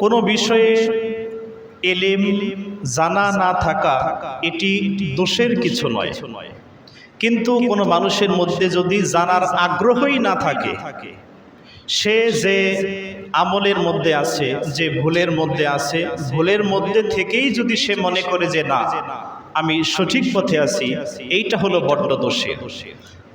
কোনো বিষয়ে এলেম, জানা না থাকা এটি দোষের কিছু নয়। কিন্তু কোনো মানুষের মধ্যে যদি জানার আগ্রহই না থাকে, সে যে আমলের মধ্যে আছে, যে ভুলের মধ্যে আছে, ভুলের মধ্যে থেকেই যদি সে মনে করে যে না, আমি সঠিক পথে আছি, এইটা হলো বড্ড দোষের।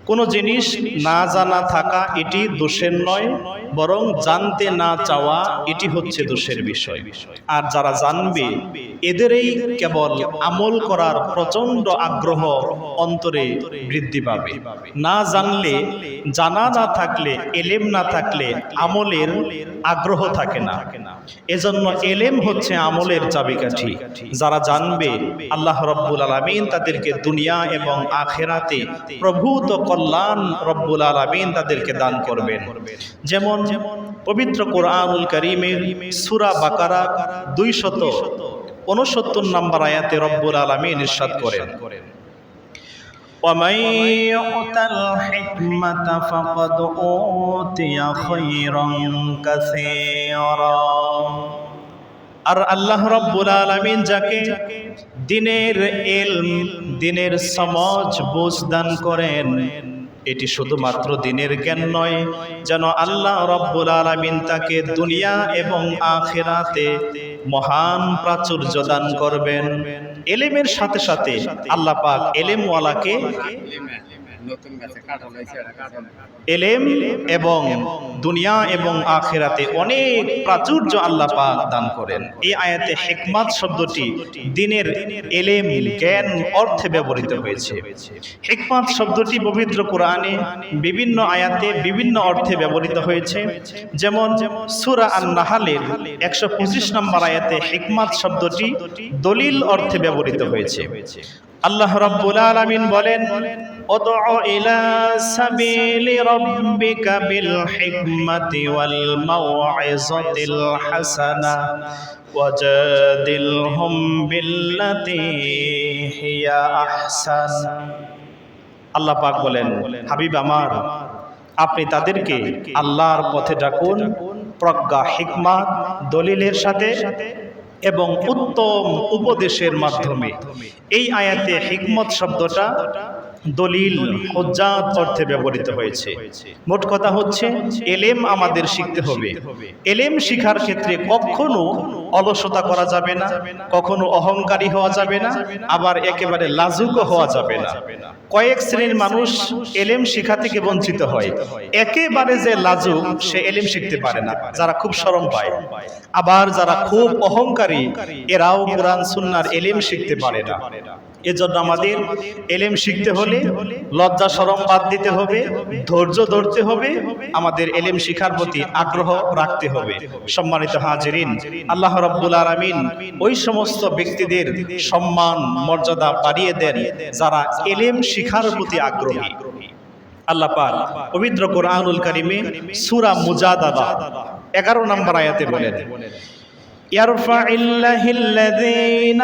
কোনো জিনিস না জানা থাকা এটি দোষের নয়, বরং জানতে না চাওয়া এটি হচ্ছে দোষের বিষয়। আর যারা জানবে, এদেরই কেবল আমল করার প্রচণ্ড আগ্রহ অন্তরে বৃদ্ধি পাবে। না জানলে, জানা না থাকলে, এলেম না থাকলে আমলের আগ্রহ থাকে না। এজন্য এলেম হচ্ছে আমলের চাবিকাঠি। যারা জানবে, আল্লাহ রব্বুল আলমিন তাদেরকে দুনিয়া এবং আখেরাতে প্রভূত কল্যাণ রব্বুল আলমিন তাদেরকে দান করবেন যেমন পবিত্র কোরআনুল করিমের সুরা বাকারা দুইশত উনসত্তর নম্বর আয়াতে রব্বুল আলমিন ইরশাদ করেন ومن يؤت الحكمة فقد أوتي خيرا كثيرا আর আল্লাহ রব্বুল আলমিন যাকে দিনের এল দিনের সমাজ বোঝ দান করেন, এটি শুধুমাত্র দিনের জ্ঞান নয়, যেন আল্লাহ রব্বুল আলমিন তাকে দুনিয়া এবং আখেরাতে মহান প্রাচুর্য দান করবেন। এলেমের সাথে সাথে আল্লাহ পাক এলেমওয়ালাকে এলেম এবং দুনিয়া এবং আখেরাতে অনেক প্রাচুর্য আল্লাহ পাক দান করেন। এই আয়াতে হেকমাত শব্দটি দিনের এলেম, জ্ঞান, অর্থে ব্যবহৃত হয়েছে। হেকমাত শব্দটি পবিত্র কোরআনে বিভিন্ন আয়াতে বিভিন্ন অর্থে ব্যবহৃত হয়েছে। যেমন সুরা আন নাহালের একশো পঁচিশ নম্বর আয়াতে হেকমাত শব্দটি দলিল অর্থে ব্যবহৃত হয়েছে আল্লাহ রাব্বুল আলামিন বলেন ادع إلى سبيل ربك بالحكمة والموعظة الحسنة وجادلهم بالتي هي أحسن আল্লাহ পাক বলেন হাবিব আমার আপনি তাদেরকে আল্লাহর পথে ডাকুন প্রজ্ঞা হিকমাত দলিলের সাথে এবং উত্তম উপদেশের মাধ্যমে। এই আয়াতে হিকমত শব্দটা দলিল, হজ্জাত অর্থে ব্যবহৃত হয়েছে। মোট কথা হচ্ছে, এলেম আমাদের শিখতে হবে। এলেম শিখার ক্ষেত্রে কখনো অলসতা করা যাবে না, কখনো অহংকারী হওয়া যাবে না, আবার একেবারে লাজুকও হওয়া যাবে না। কয়েক শ্রেণির মানুষ এলেম শিখা থেকে বঞ্চিত হয়। একেবারে যে লাজুক, সে এলেম শিখতে পারে না। যারা খুব শরম পায়। আবার যারা খুব অহংকারী, এরাও কোরআন, সুন্নার এলেম শিখতে পারে না। এজন্য আমাদের এলেম শিখতে হলে, লজ্জা সরম বাদ দিতে হবে, ধৈর্য ধরতে হবে, আমাদের এলেম শিখার প্রতি আগ্রহ রাখতে হবে। সম্মানিত হাজিরিন, আল্লাহ রব্বুল আলমিন ওই সমস্ত ব্যক্তিদের সম্মান, মর্যাদা বাড়িয়ে দেন যারা এলেম শিখার প্রতি আগ্রহী। আল্লাহ পাক পবিত্র কোরআনুল কারিমে সূরা মুজাদালা 11 নম্বর আয়াতে বলেন يرفع الله الذين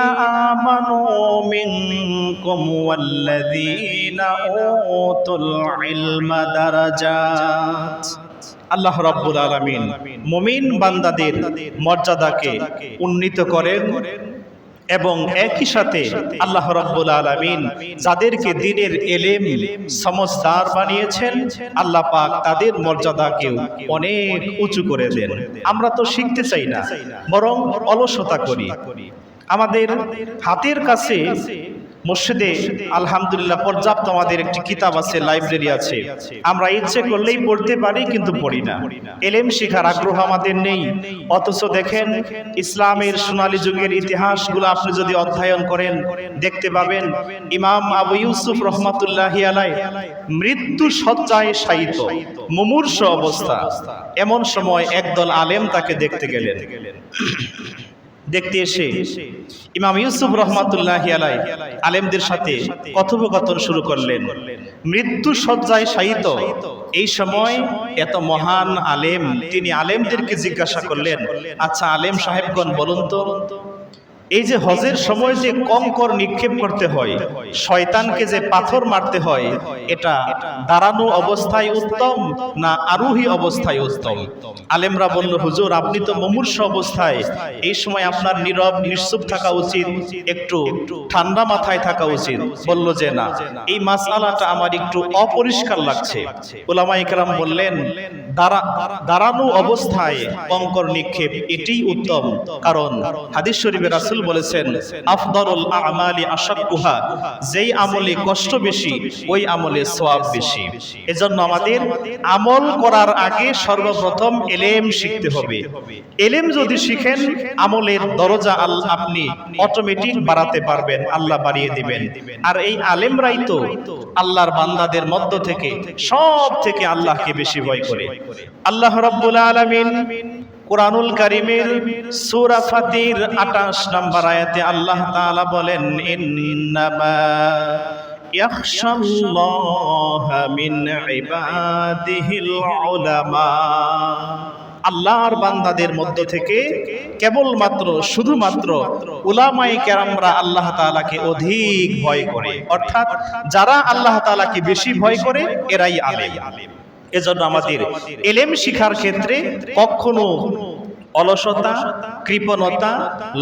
آمنوا منكم والذين أوتوا العلم درجات আল্লাহ রব্বুল আলামিন মুমিন বান্দাদের মর্যাদাকে উন্নীত করেন এবং একই সাথে আল্লাহ রব্বুল আলমিন যাদেরকে দিনের এলেম, সমস্যার বানিয়েছেন, আল্লাহ পাক তাদের মর্যাদাকেও অনেক উঁচু করে দেন। আমরা তো শিখতে চাই না, বরং অলসতা করি। আমাদের হাতের কাছে মসজিদে আলহামদুলিল্লাহ পর্যাপ্ত আমাদের একটি কিতাব আছে, লাইব্রেরি আছে। আমরা ইচ্ছে করলেই পড়তে পারি কিন্তু পড়ি না। এলেম শিখার আগ্রহ আমাদের নেই। অথচ দেখেন, ইসলামের সোনালী যুগের ইতিহাসগুলো আপনি যদি অধ্যয়ন করেন, দেখতে পাবেন ইমাম আবু ইউসুফ রহমাতুল্লাহ আলাই মৃত্যু সজ্জায় শায়িত, মুমূর্ষ অবস্থা। এমন সময় একদল আলেম তাকে দেখতে গেলেন। দেখতে এসে ইমাম ইউসুফ রহমাতুল্লাহ আলাই আলেমদের সাথে কথোপকথন শুরু করলেন। মৃত্যু সজ্জায় শায়িত। এই সময় এত মহান আলেম তিনি আলেমদেরকে জিজ্ঞাসা করলেন আচ্ছা আলেম সাহেবগণ বলুন তো এই যে হজের সময় যে কঙ্কর নিক্ষেপ করতে হয়, শয়তানকে যে পাথর মারতে হয়, এটা দাঁড়ানো অবস্থায় উত্তম না আরোহী অবস্থায় উত্তম? আলেমরা বলল, হুজুর, আপনি তো মুমূর্ষ অবস্থায়। এই সময় আপনার নীরব, নিশ্চুপ থাকা উচিত, একটু ঠান্ডা মাথায় থাকা উচিত। বলল যে, না, এই মাসআলাটা আমার একটু অপরিষ্কার লাগছে। ওলামা ইকরাম বললেন, দাঁড়া, দাঁড়ানো অবস্থায় কঙ্কর নিক্ষেপ এটাই উত্তম। কারণ হাদিস শরীফে রাসূল বলেছেন আফদলুল আমালি আশাক্কুহা যেই আমলে কষ্ট বেশি, ওই আমলে সওয়াব বেশি। এজন্য আমাদের আমল করার আগে সর্বপ্রথম এলেম শিখতে হবে। এলেম যদি শিখেন, আমলের দরজা আল্লাহ আপনি অটোমেটিক বাড়াতে পারবেন, আল্লাহ বাড়িয়ে দিবেন। আর এই আলেমরাই তো আল্লাহর বান্দাদের মধ্য থেকে সব থেকে আল্লাহকে বেশি ভয় করে। আল্লাহ রাব্বুল আলামিন কোরআনুল কারিমের সূরা ফাতির 28 নম্বর আয়াতে আল্লাহ তাআলা বলেন উলামা। আল্লাহর বান্দাদের মধ্য থেকে কেবলমাত্র, শুধুমাত্র উলামাই কেরামরা আল্লাহ তাআলাকে অধিক ভয় করে। অর্থাৎ যারা আল্লাহ তাআলাকে বেশি ভয় করে, এরাই আলে আলেম। এজন্য আমাদের এলেম শিখার ক্ষেত্রে কখনো অলসতা, কৃপণতা,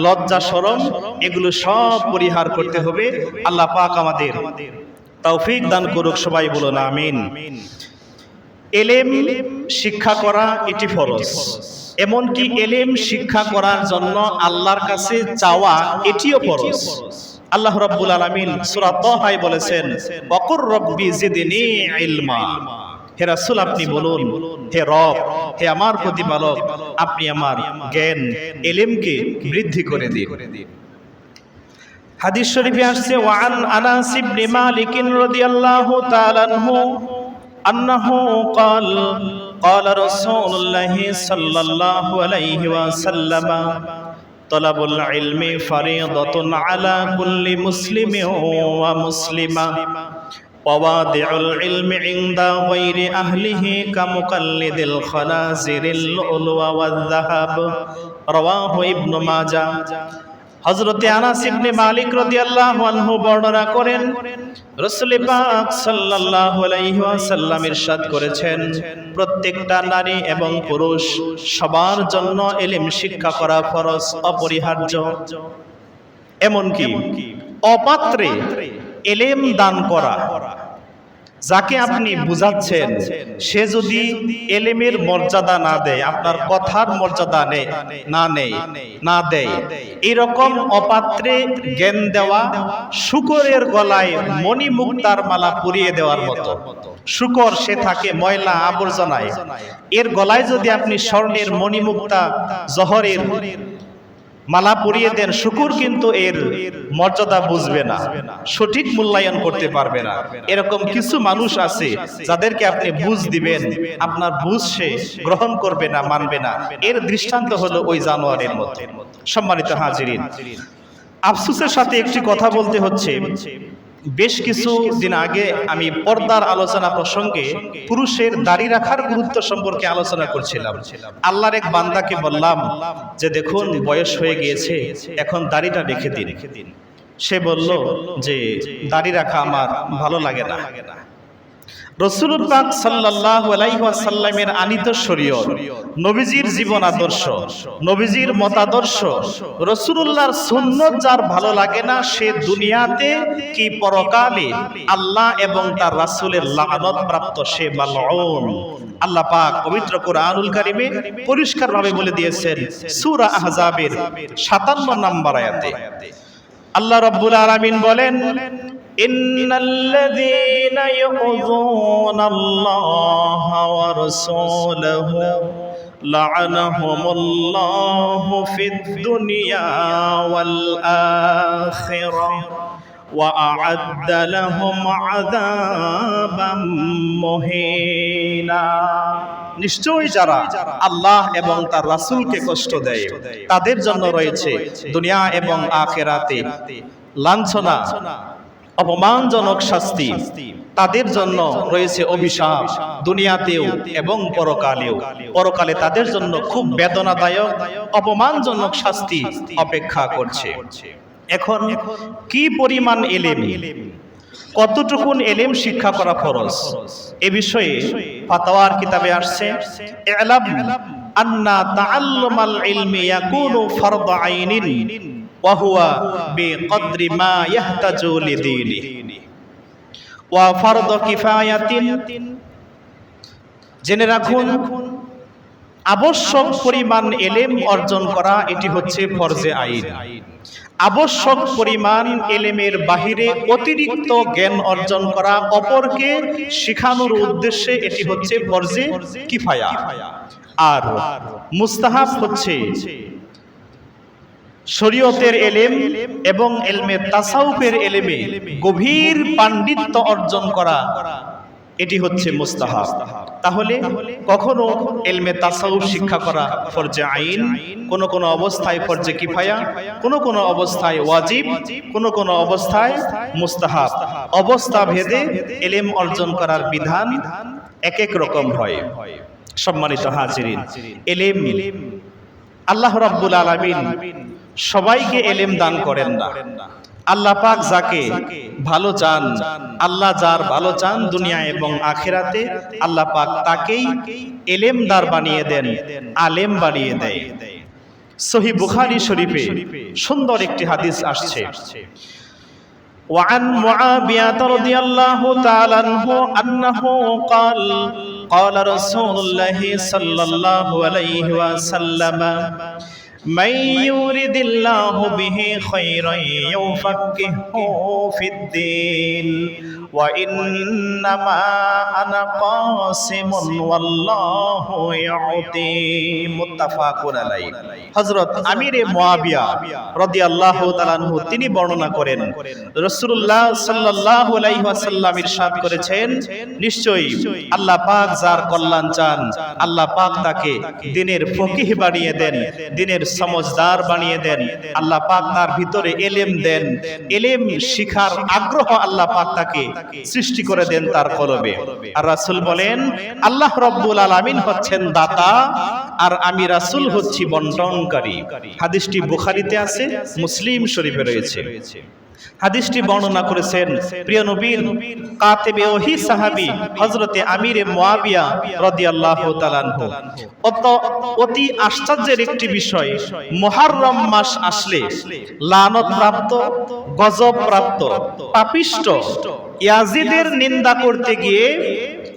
লজ্জা শরম এগুলো সব পরিহার করতে হবে। আল্লাহ পাক আমাদের তৌফিক দান করুক, সবাই বলুন আমিন। এলেম শিক্ষা করা এটি ফরজ। এমনকি এলেম শিক্ষা করার জন্য আল্লাহর কাছে চাওয়া এটিও ফরজ। আল্লাহ রাব্বুল আলামিন সূরা তাহায় বলেছেন বকর রব্বি জিদনি ইলমা। হে রাসূল আপনি বলুন হে রব হে আমার প্রতিপালক আপনি আমার জ্ঞান এলেমকে বৃদ্ধি করে দিন হাদিস শরীফে আসছে ওয়ান আনাস ইবনে মালিক রাদিয়াল্লাহু তাআলা আনহু আন্নাহু قال قال رسول الله صلى الله عليه وسلم طلب العلم فريضة على كل مسلم ومسلمة ووادع العلم عند غير أهله كمقلد الخنازير اللؤلؤ والذهب رواه ابن ماجه হজরতে আনাস ইবনে মালিক রাদিয়াল্লাহু আনহু বর্ণনা করেন রাসূল পাক সাল্লাল্লাহু আলাইহি ওয়াসাল্লাম ইরশাদ করেছেন প্রত্যেকটা নারী এবং পুরুষ সবার জন্য এলিম শিক্ষা করা ফরজ অপরিহার্য এমনকি অপাত্রে এলেম দান করা যাকে আপনি বুঝাচ্ছেন সে যদি এলেমের মর্যাদা না দেয় আপনার কথার মর্যাদা নেই না নেই না দেয়। এরকম অপাত্রে জ্ঞান দেওয়া শুকরের গলায় মণিমুক্তার মালা পরিয়ে দেওয়ার মতো। শুকর সে থাকে ময়লা আবর্জনায়। এর গলায় যদি আপনি স্বর্ণের মণিমুক্তা জহরের মালা পরিয়ে দেন, শুকুর কিন্তু এর মর্যাদা বুঝবে না, সঠিক মূল্যায়ন করতে পারবে না। এরকম কিছু মানুষ আছে যাদেরকে আপনি বুঝ দিবেন, আপনার বুঝ সে গ্রহণ করবে না, মানবে না। এর দৃষ্টান্ত হলো ওই জানোয়ারের মধ্যে। সম্মানিত হাজিরিন, আফসুসের সাথে একটি কথা বলতে হচ্ছে। বেশ কিছু দিন আগে আমি পর্দার আলোচনা প্রসঙ্গে পুরুষের দাড়ি রাখার গুরুত্ব সম্পর্কে আলোচনা করছিলাম। আল্লাহর এক বান্দাকে বললাম যে, দেখুন, বয়স হয়ে গিয়েছে, এখন দাড়িটা রেখে দিন। সে বলল যে, দাড়ি রাখা আমার ভালো লাগে না। রসুল পাক সাল্লাল্লাহু আলাইহি ওয়াসাল্লামের আনিত শরীয়ত, নবীজির জীবন আদর্শ, নবীজির মতাদর্শ। রসুলুল্লাহর সুন্নত যার ভালো লাগে না, সে দুনিয়াতে কি পরকালে আল্লাহ এবং তার রাসূলের লানত প্রাপ্ত সে মালউন। আল্লাহ পাক পবিত্র কোরআনুল কারিমে পরিষ্কারভাবে বলে দিয়েছেন, সূরা আহজাবের 57 নম্বর আয়াতে। আল্লাহ রাব্বুল আলামিন বলেন إن الذين يؤذون الله ورسوله لعنهم الله في الدنيا والآخرة وأعد لهم عذابا مهينا নিশ্চয়ই যারা আল্লাহ এবং তার রাসূলকে কষ্ট দেয় তাদের জন্য রয়েছে দুনিয়া এবং আখেরাতে লাঞ্ছনা অপমানজনক শাস্তি। তাদের জন্য রয়েছে অভিশাপ, দুনিয়াতেও এবং পরকালেও। পরকালে তাদের জন্য খুব বেদনাদায়ক, অপমানজনক শাস্তি অপেক্ষা করছে। এখন কি পরিমাণ এলেম? কতটুকুন এলেম শিক্ষা করা ফরজ? এ বিষয়ে ফাতাওয়ার কিতাবে আসছে আন্না তাআল্লুমাল ইলমি ইয়াকুনু ফরদ আইনিন ওয়া বিকদরি মা ইয়াহতাজু লিদীনিহি ওয়া ফরদ কিফায়াতিন জেনে রাখুন আবশ্যক পরিমাণ এলেম অর্জন করা এটি হচ্ছে ফরজে আইন। আবশ্যক পরিমাণ এলেমের বাহিরে অতিরিক্ত জ্ঞান অর্জন করা অপরকে শিখানোর উদ্দেশ্যে এটি হচ্ছে ফরজে কিফায়া। আর মুস্তাহাব হচ্ছে শরীয়তের এলেম এবং এলমে তাসাউফের এলেমে গভীর পাণ্ডিত্য অর্জন করা, এটি হচ্ছে মুস্তাহাব। তাহলে কখনো এলমে তাসাউফ শিক্ষা করা ফরজে আইন, কোন কোন অবস্থায় ফরজে কিফায়া, কোন কোন অবস্থায় ওয়াজিব, কোন কোন অবস্থায় মুস্তাহাব। অবস্থা ভেদে এলেম অর্জন করার বিধান এক এক রকম হয়। সম্মানিত হাজিরিন, এলেম আল্লাহ রাব্বুল আলামিন সবাইকে এলেম দান করেন না আল্লাহ পাক যাকে ভালো চান আল্লাহ যার ভালো চান দুনিয়া এবং আখেরাতে আল্লাহ পাক তাকেই এলেমদার বানিয়ে দেন আলেম বানিয়ে দেয় সহি বুখারী শরীফে সুন্দর একটি হাদিস আসছে وعن معاوية رضي الله تعالى عنه أنه قال قال رسول الله صلى الله عليه وسلم من يرد الله به خيرا يفقهه في الدين وإنما أنا قاسم والله يعطي متفق عليه হযরত আমিরে মুয়াবিয়া রাদিয়াল্লাহু তাআলা আনহু তিনি বর্ণনা করেন রাসূলুল্লাহ সাল্লাল্লাহু আলাইহি ওয়াসাল্লাম ইরশাদ করেছেন নিশ্চয়ই আল্লাহ পাক যার কল্যাণ চান আল্লাহ পাক তাকে দিনের ফকিহ বানিয়ে দেন দিনের সমজদার বানিয়ে দেন। আল্লাহ পাক তার ভিতরে এলেম দেন। এলেম শিখার আগ্রহ আল্লাহ পাক তাকে সৃষ্টি করে দেন তার কলবে আর রাসূল বলেন, আল্লাহ রব্বুল আলামিন হচ্ছেন দাতা, আর আমি রাসূল হচ্ছি বন্টনকারী। হাদিসটি বুখারিতে আছে, মুসলিম শরীফে রয়েছে। হাদিসটি বর্ণনা করেছেন প্রিয় নবীর কাতেবে ওহি সাহাবী হযরতে আমিরে মুয়াবিয়া রাদিয়াল্লাহু তাআলা অত অতি আশ্চর্যের একটি বিষয় মুহররম মাস আসলে লানত প্রাপ্ত গজব প্রাপ্ত পাপিষ্ট ইয়াজিদের নিন্দা করতে গিয়ে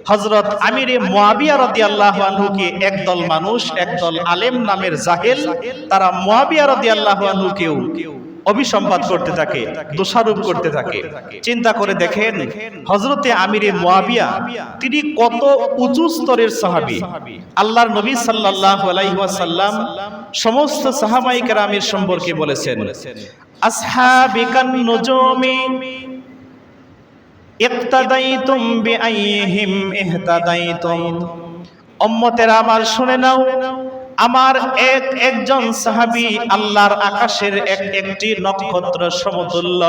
হজরত আমিরে মুয়াবিয়া রাদিয়াল্লাহু আনহুকে একদল মানুষ একদল আলেম নামের জাহেল তারা মুয়াবিয়া রাদিয়াল্লাহু আনহুকেও অভিসম্পাদ করতে থাকে, দোষারোপ করতে থাকে। চিন্তা করে দেখেন হজরতে আমিরে মুয়াবিয়া তিনি কত উঁচু স্তরের সাহাবী। আল্লাহর নবী সাল্লাল্লাহু আলাইহি ওয়াসাল্লাম সমস্ত সাহাবাই কেরামের সম্পর্কে বলেছেন, আসহাবিকান নুজুমি ইক্তাদাইতুম বিআইহিম ইহতাদাইতুম। উম্মতেরা আমার শুনে নাও আমার এক একজন সাহাবী আল্লাহর আকাশের এক একটি নক্ষত্র সমতুল্য।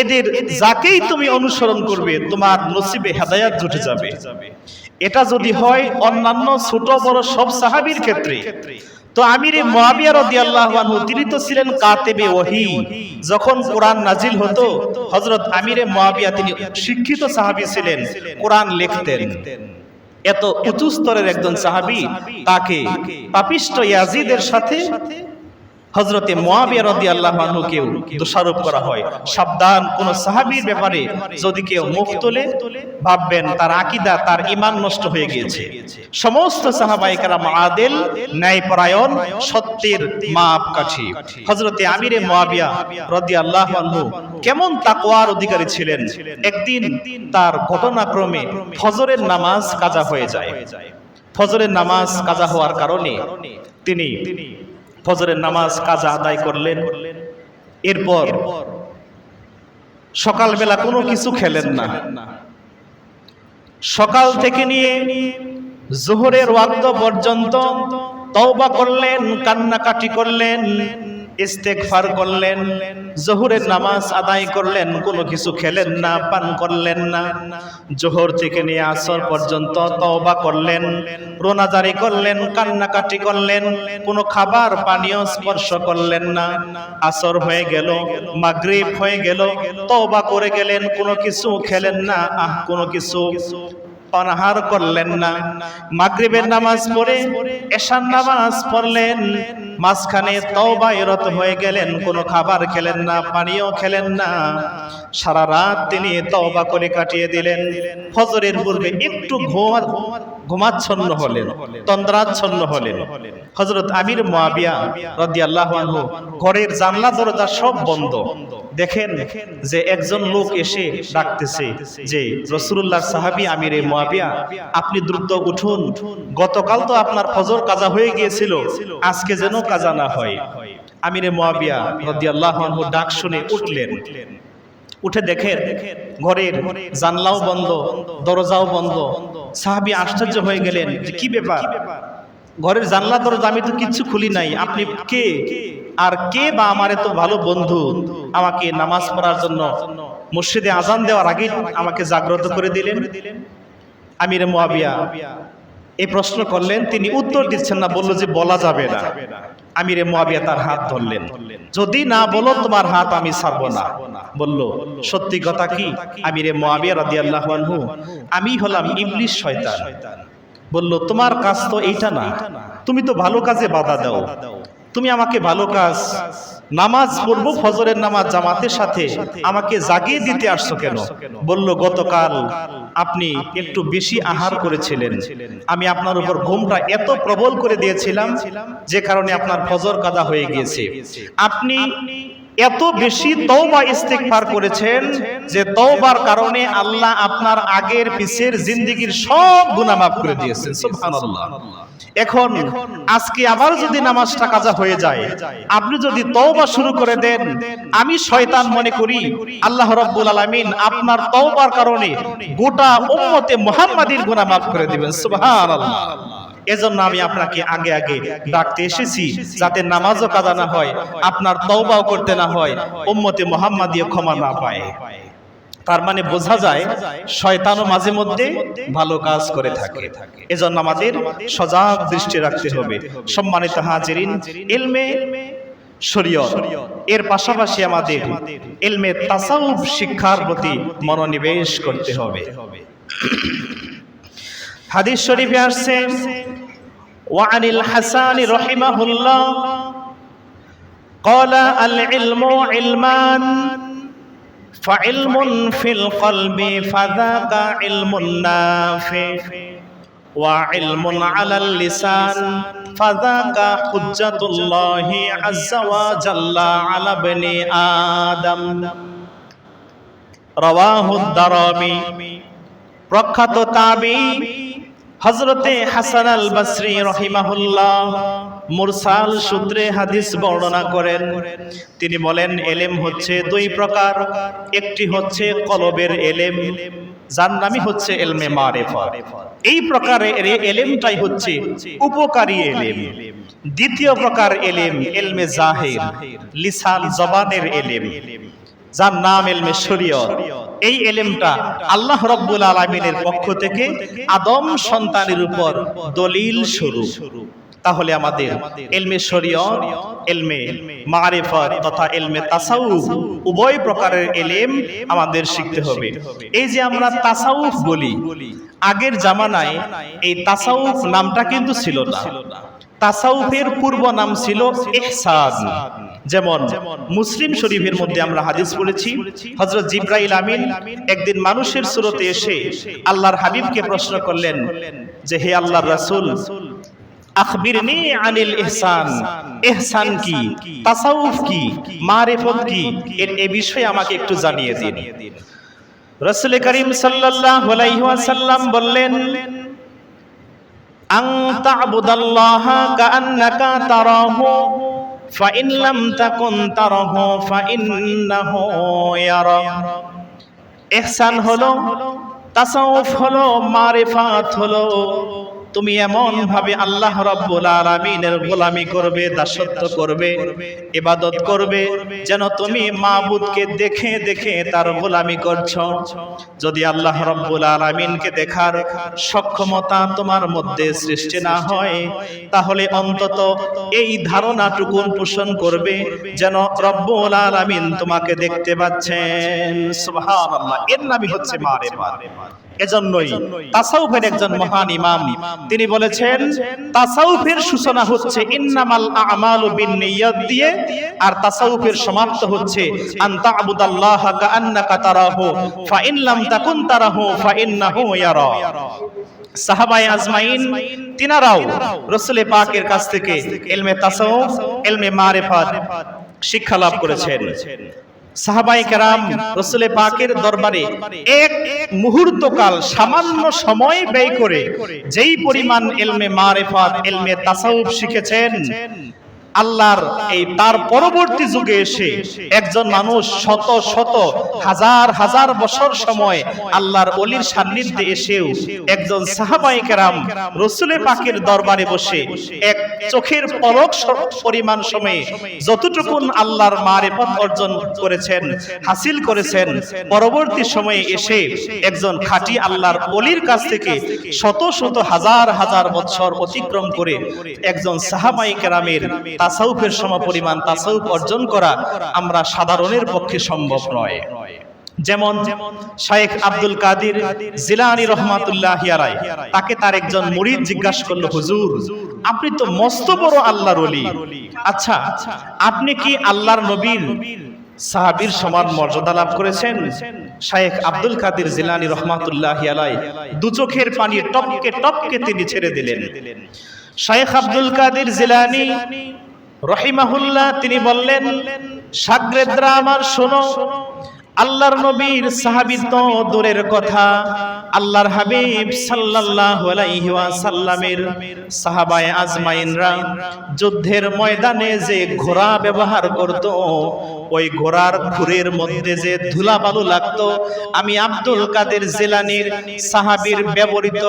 এদের যাকেই তুমি অনুসরণ করবে, তোমার নসিবে হেদায়াত জুটে যাবে। এটা যদি হয় অন্যান্য ছোট, বড় সব সাহাবীর ক্ষেত্রে। তো আমির রাদিয়াল্লাহু আনহু, তিনি তো ছিলেন কাতেবে ওহী। যখন কোরআন নাজিল হতো, হযরত আমিরে মুয়াবিয়া তিনি শিক্ষিত সাহাবী ছিলেন, কোরআন লিখতেন। এত উঁচু স্তরের একজন সাহাবি তাকে পাপিষ্ট ইয়াজিদের সাথে হজরতে মুয়াবিয়া রাদিয়াল্লাহু আনহুকেও দোষারোপ করা হয়। সাবধান কোন সাহাবীর ব্যাপারে যদি কেউ মুখ তোলে, ভাববেন তার আকীদা, তার ইমান নষ্ট হয়ে গিয়েছে। সমস্ত সাহাবায়ে কেরাম আদেল, ন্যায়পরায়ণ, সত্যের মাপকাঠি। হযরতে আমিরে মুয়াবিয়া রাদিয়াল্লাহু আনহু কেমন তাকওয়ার অধিকারী ছিলেন? একদিন তার ঘটনাক্রমে ফজরের নামাজ কাজা হয়ে যায়। ফজরের নামাজ কাজা হওয়ার কারণে তিনি ফজরের নামাজ কাজা আদায় করলেন। এরপর সকালবেলা কোনো কিছু খেলেন না। সকাল থেকে নিয়ে জোহরের ওয়াক্ত পর্যন্ত তওবা করলেন, কান্নাকাটি করলেন। ইস্তেগফার করলেন, জোহরের নামাজ আদায় করলেন, কোনো কিছু খেলেন না, পান করলেন না। জোহর থেকে নিয়ে আসর পর্যন্ত তওবা করলেন, রোনাজারি করলেন, কান্নাকাটি করলেন, কোনো খাবার পানীয় স্পর্শ করলেন না। আসর হয়ে গেল, মাগরিব হয়ে গেল, তওবা করে গেলেন, কোনো কিছু খেলেন না, আহ, কোনো কিছু অনাহার করলেন না। মাগরিবের নামাজ পড়ে এশার নামাজ পড়লেন মাঝখানে তওবা এরত হয়ে গেলেন, কোনো খাবার খেলেন না পানীয় খেলেন না। সারা রাত তিনি তওবা করে কাটিয়ে দিলেন। ফজরের পূর্বে একটু ঘুমা ঘুমাচ্ছন্ন হলেন, তন্দ্রাচ্ছন্ন হলেন। হজরত আমির মুয়াবিয়া রাদিয়াল্লাহু ঘরের জানলা, দরজা সব বন্ধ। দেখেন যে একজন লোক এসে ডাকতেছে যে রসুল্লাহ সাহাবি আমির মুয়াবিয়া আপনি দ্রুত উঠুন। গতকাল তো আপনার ফজর কাজা হয়ে গিয়েছিল। আজকে যেন কাজা না হয়। আমিরে মুয়াবিয়া রাদিয়াল্লাহু ডাক শুনে উঠলেন। উঠে দেখেন ঘরের জানলাও বন্ধ, দরজাও বন্ধ। সাহাবি আশ্চর্য হয়ে গেলেন কি ব্যাপার? ঘরের জানলা, দরজা আমি তো কিচ্ছু খুলি নাই। আপনি কে? আর কে বা আমার এত ভালো বন্ধু? আমাকে নামাজ পড়ার জন্য মসজিদে আজান দেওয়ার আগে আমাকে জাগ্রত করে দিলেন। আমির মুয়াবিয়া এই প্রশ্ন করলেন, তিনি উত্তর দিচ্ছেন না, বলল যে বলা যাবে না। আমিরে মাবিয়া তার হাত ধরলেন। যদি না বলো, তোমার হাত আমি ছাড়বো না। বলল, সত্যি কথা কি? আমিরে মাবিয়া রাদিয়াল্লাহু আনহু, আমি হলাম ইংলিশ শয়তান। বলল, তোমার কাজ তো এইটা না। তুমি তো ভালো কাজে বাধা দাও। তুমি আমাকে ভালো কাজ, নামাজ পড়ব, ফজরের নামাজ জামাতের সাথে আমাকে জাগিয়ে দিতে আসছো কেন? বলল, গতকাল আপনি একটু বেশি আহার করেছিলেন। আমি আপনার উপর ঘুমটা এত প্রবল করে দিয়েছিলাম যে কারণে আপনার ফজর কাদা হয়ে গিয়েছে। আপনি এত বেশি তওবা ইস্তেগফার করেছেন যে তওবার কারণে আল্লাহ আপনার আগের পিছের জিন্দেগির সব গুনাহ মাফ করে দিয়েছেন, সুবহানাল্লাহ। এখন আজকে আবার যদি নামাজটা কাজা হয়ে যায়, আপনি যদি তওবা শুরু করে দেন, আমি শয়তান মনে করি আল্লাহ রাব্বুল আলামিন আপনার তওবার কারণে গোটা উম্মতে মুহাম্মাদির গুনাহ মাফ করে দিবেন, সুবহানাল্লাহ। এজন্য আমি আপনাকে আগে আগে ডাকতে এসেছি, যাতে নামাজও কাজা না হয়, আপনার তওবাও করতে না হয়, উম্মতে মুহাম্মাদিও ক্ষমা না পায়। তার মানে বোঝা যায়, শয়তানও মাঝে মধ্যে ভালো কাজ করে থাকে। এজন্য আমাদের সজাগ দৃষ্টি রাখতে হবে। সম্মানিত হাজিরিন, ইলমে শরীয়ত, এর পাশাপাশি আমাদের ইলমে তাসাউফ শিক্ষার প্রতি মনোনিবেশ করতে হবে। হাদিস শরীফে আসছে وعن الحسن رحمه الله قال العلم علمان فعلم في القلب فذاك علم نافع وعلم على اللسان فذاك حجة الله عز وجل على ابن آدم رواه الدرامي প্রখ্যাত তাবি হজরতে হাসান আল বসরি রহিমাহুল্লাহ মুরসাল সূত্রে হাদিস বর্ণনা করেন। তিনি বলেন, এলেম হচ্ছে দুই প্রকার। একটি হচ্ছে কলবের এলেম, যার নামই হচ্ছে এলমে মারেফত। এই প্রকারের এলেমটাই হচ্ছে উপকারী এলেম। দ্বিতীয় প্রকার এলেম, এলমে জাহির, লিসান জবানের এলেম। যার নাম এলমে শরীয়ত। এই এলেমটা আল্লাহ রব্বুল আলমিনের পক্ষ থেকে আদম সন্তানের উপর দলিল স্বরূপ। তাহলে আমাদের এলমে শরীয়ত, এলমে মারেফত তথা এলমে তাসাউফ উভয় প্রকারের এলেম আমাদের শিখতে হবে। এই যে আমরা তাসাউফ বলি, আগের জামানায় এই তাসাউফ নামটা কিন্তু ছিল না। তাসাউফের পূর্ব নাম ছিল ইহসান। যেমন মুসলিম শরীফের মধ্যে আমরা হাদিস পড়েছি হযরত জিব্রাইল আমিন একদিন মানুষের সুরতে এসে আল্লাহর হাবিবকে প্রশ্ন করলেন যে হে আল্লাহর রাসূল আখবিরনি আনিল ইহসান। ইহসান। কি? তাসাউফ কি? মারিফত কি? এর এ বিষয়ে আমাকে একটু জানিয়ে দিন। রাসূল করিম সাল্লাল্লাহু আলাইহি ওয়াসাল্লাম বললেন আং তা'বুদাল্লাহা কাআন্নাকা তারাহু, ফাইন লাম তাকুন তারাহু, ফাইন্নাহু ইয়ারা ইহসান হলো, তাসাউফ হলো, মারিফাত হলো। তুমি এমন ভাবে আল্লাহ রব্বুল আলামিনের গোলামি করবে, দাসত্ব করবে, ইবাদত করবে, যেন তুমি মাবুদকে দেখে দেখে তার গোলামি করছ। যদি আল্লাহ রব্বুল আলামিনকে দেখার সক্ষমতা তোমার মধ্যে সৃষ্টি না হয়, তাহলে অন্তত এই ধারণাটুকুন পোষণ করবে যেন রব্বুল আলামিন তোমাকে দেখতে পাচ্ছেন। সুবহানাল্লাহ, এর নামই হচ্ছে মারেফাত এজন্যই। তাসাউফের একজন মহান ইমাম তিনি বলেছেন তাসাউফের সূচনা হচ্ছে ইন্নামাল আমালু বিন্নিয়াত দিয়ে আর তাসাউফের সমাপ্ত হচ্ছে আন তা'বুদাল্লাহ কাআন্নাকা তারাহু ফা ইন লাম তাকুন তারাহু ফা ইন্নাহু ইয়ারা। সাহাবায়ে আজমাইন তিনারাও রাসূল পাকের কাছ থেকে ইলমে তাসাউফ ইলমে মারিফাত শিক্ষা লাভ করেছেন। সাহাবাই কেরাম, রসুলে পাকের দরবারে এক মুহূর্তকাল সামান্য সময় ব্যয় করে যেই পরিমাণ এলমে মারেফাত, এলমে তাসাউফ শিখেছেন আল্লাহর এই তার পরবর্তী যুগে এসে একজন মানুষ শত শত হাজার হাজার বছর সময় আল্লাহর অলির সান্নিধ্যে এসেও একজন সাহাবাই কেরাম রসুলে পাকের দরবারে বসে এক চোখের পলক পরিমাণ সময়ে যতটুকুন আল্লাহর মারেফত অর্জন করেছেন, হাসিল করেছেন, পরবর্তী সময়ে এসে একজন খাঁটি আল্লাহর অলির কাছ থেকে শত শত হাজার হাজার বছর অতিক্রম করে একজন সাহাবাই কেরামের তাসাউফের সমপরিমাণ তাসাউফ অর্জন করা আমরা সাধারণের পক্ষে সম্ভব নয়। যেমন শায়েখ আব্দুল কাদির জিলানি রহমাতুল্লাহ রায় তাকে তার একজন মুরিদ জিজ্ঞাসা করল, হুজুর, আপনি তো মস্ত বড় আল্লাহর ওলি। আচ্ছা আপনি কি আল্লাহর নবীর সাহাবীর সমান মর্যাদা লাভ করেছেন? শায়েখ আব্দুল কাদির জিলানি রহমাতুল্লাহ আলাই দু চোখের পানি টপকে টপকে তিনি ছেড়ে দিলেন। শায়েখ আব্দুল কাদির জিলানি রহিমাহুল্লাহ তিনি বললেন, সাগরেদরা আমার শোনো, আল্লাহর নবীর সাহাবী তো দূরের কথা, আল্লাহর হাবিব সাল্লাল্লাহু আলাইহি ওয়াসাল্লামের সাহাবায়ে আজমাইনরা যুদ্ধের ময়দানে যে ঘোড়া ব্যবহার করত, ওই ঘোড়ার খুরের মধ্যে যে ধুলাবালু লাগতো, আমি আব্দুল কাদের জেলানির সাহাবীর ব্যবহৃত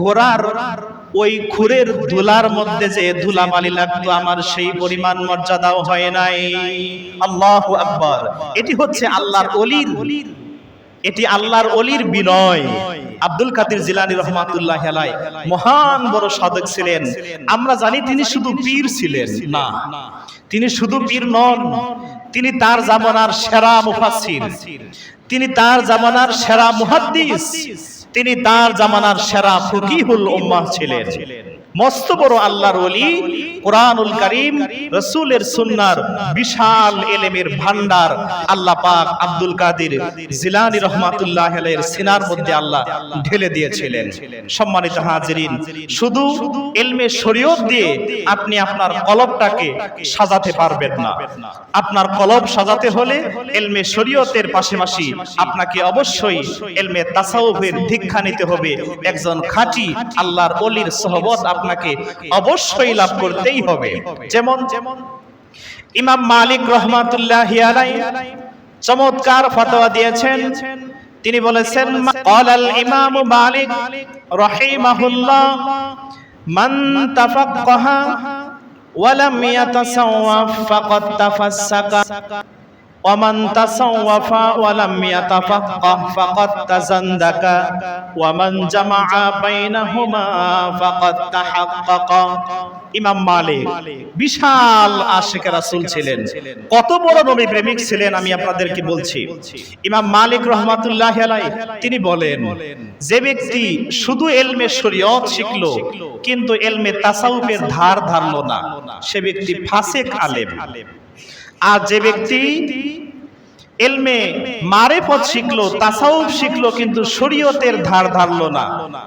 ঘোড়ার ওই খুরের ধুলার মধ্যে যে ধুলাবালি লাগতো, আমার সেই পরিমাণ মর্যাদাও হয় নাই। আল্লাহু আকবার। এটি হচ্ছে আল্লাহর অলির এটি আল্লাহর অলির বিনয়। আব্দুল কাদের জিলানী রহমাতুল্লাহ আলাই মহান বড় সাধক ছিলেন। আমরা জানি তিনি শুধু পীর ছিলেন, না। তিনি শুধু পীর নন, তিনি তার জামানার সেরা মুফাসসির। তিনি তার জামানার সেরা মুহাদ্দিস। তিনি তার জামানার সেরা ফকিহুল উম্মাহ ছিলেন। মস্ত বড় আল্লাহর ওলি কোরআনুল কারীম রাসূলের সুন্নাহর বিশাল এলেমের ভান্ডার আল্লাহ পাক আব্দুল কাদির জিলানী রহমাতুল্লাহ আলাইহির সিনার মধ্যে আল্লাহ ঢেলে দিয়েছিলেন। সম্মানিত হাজিরিন শুধু এলমে শরীয়ত দিয়ে আপনি আপনার কলবটাকে সাজাতে পারবেন না। আপনার কলব সাজাতে হলে এলমে শরীয়তের পাশাপাশি আপনাকে অবশ্যই এলমে তাসাউফের দীক্ষা নিতে হবে। একজন খাঁটি আল্লাহর অলির সহবত আপনাকে অবশ্যই লাভ করতেই হবে। যেমন যেমন ইমাম মালিক রহমাতুল্লাহ চমৎকার ফতোয়া দিয়েছেন। তিনি বলেছেন ক্বালাল ইমাম মালিক রাহিমাহুল্লাহ মান তাফাক্কাহা ওয়ালাম ইয়াতাসাওয়াফ ফাকাদ তাফাসসাকা ومن تصوف ولم يتفقه فقد تزندك ومن جمع بينهما فقد تحقق ইমাম মালিক বিশাল আশেখ রাসূল ছিলেন কত বড় নবী প্রেমিক ছিলেন আমি আপনাদেরকে বলছি ইমাম মালিক রহমাতুল্লাহ আলাই তিনি বলেন যে ব্যক্তি শুধু এলমে শরীয়ত শিখলো কিন্তু এলমে তাসাউফের ধার ধারলো না সে ব্যক্তি ফাসেক আলেম আর যে ব্যক্তি এলমে মারে মারেফত শিখলো, তাসাউফ শিখলো, কিন্তু শরীয়তের ধার ধারলো না।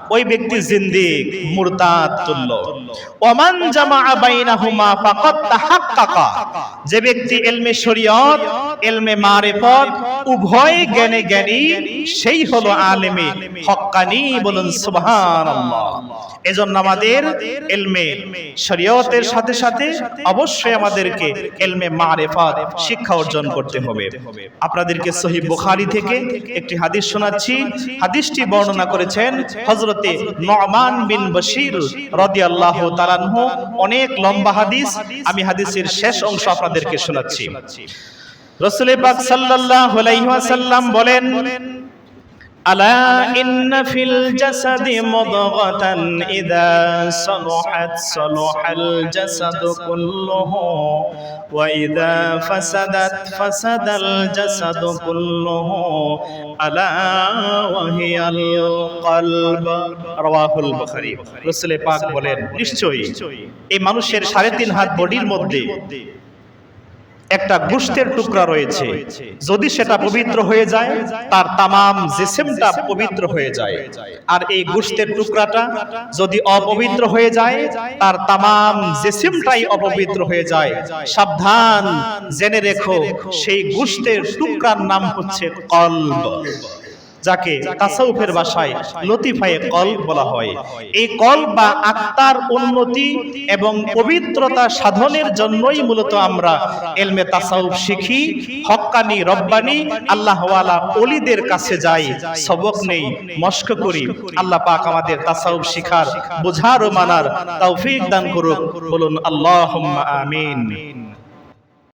ওই ব্যক্তি জিন্দিক, মুরতাদ তুল্য। ওমান জামা বাইনাহুমা ফাকাদ তাহাক্কাকা। যে ব্যক্তি এলমে শরীয়ত, এলমে মারে মারেফত, উভয় জ্ঞানে জ্ঞানী, সেই হলো আলেমে, হক্কানি বলুন সুবহানাল্লাহ। এজন্য আমাদের এলমে শরীয়তের সাথে সাথে অবশ্যই আমাদেরকে এলমে মারেফাত শিক্ষা অর্জন করতে হবে। আপনাদেরকে সহি বুখারি থেকে একটি হাদিস শোনাচ্ছি। হাদিসটি বর্ণনা করেছেন হজরতে নমান বিন বশির রদি আল্লাহ তালানহ অনেক লম্বা হাদিস। আমি হাদিসের শেষ অংশ আপনাদেরকে শোনাচ্ছি। রসুল পাক সাল্লাহ বলেন আলা ইন্না ফিল জাসাদি মুদগাতান ইযা সালাহাত সালাহাল জাসাদু কুল্লুহু ওয়া ইযা ফাসাদাত ফাসাদাল জাসাদু কুল্লুহু আলা ওয়া হিয়াল কলব। রাওয়াহুল রাসূল পাক বলেন নিশ্চয়ই এই মানুষের সাড়ে তিন হাত বডির মধ্যে একটা গুষ্ঠের টুকরা রয়েছে। যদি সেটা পবিত্র হয়ে যায়, তার তামাম জেসেমটা পবিত্র হয়ে যায়। আর এই গুষ্ঠের টুকরাটা যদি অপবিত্র হয়ে যায়, তার তামাম জেসেমটাই অপবিত্র হয়ে যায়। সাবধান, জেনে রেখো, সেই গুষ্ঠের টুকরার নাম হচ্ছে কলব। যাকে তাসাউফের ভাষায় লতিফায়ে কলব বলা হয়। এই কলব বা আত্মার উন্নতি এবং পবিত্রতা সাধনের জন্যই মূলত আমরা এলমে তাসাউফ শিখি, হক্কানি রব্বানি, আল্লাহওয়ালা অলিদের কাছে যাই, সবক নেই, মস্ক করি। আল্লাহ পাক আমাদের তাসাউফ শিখার, বোঝার ও মানার তৌফিক দান করুক। বলুন আল্লাহ আমিন।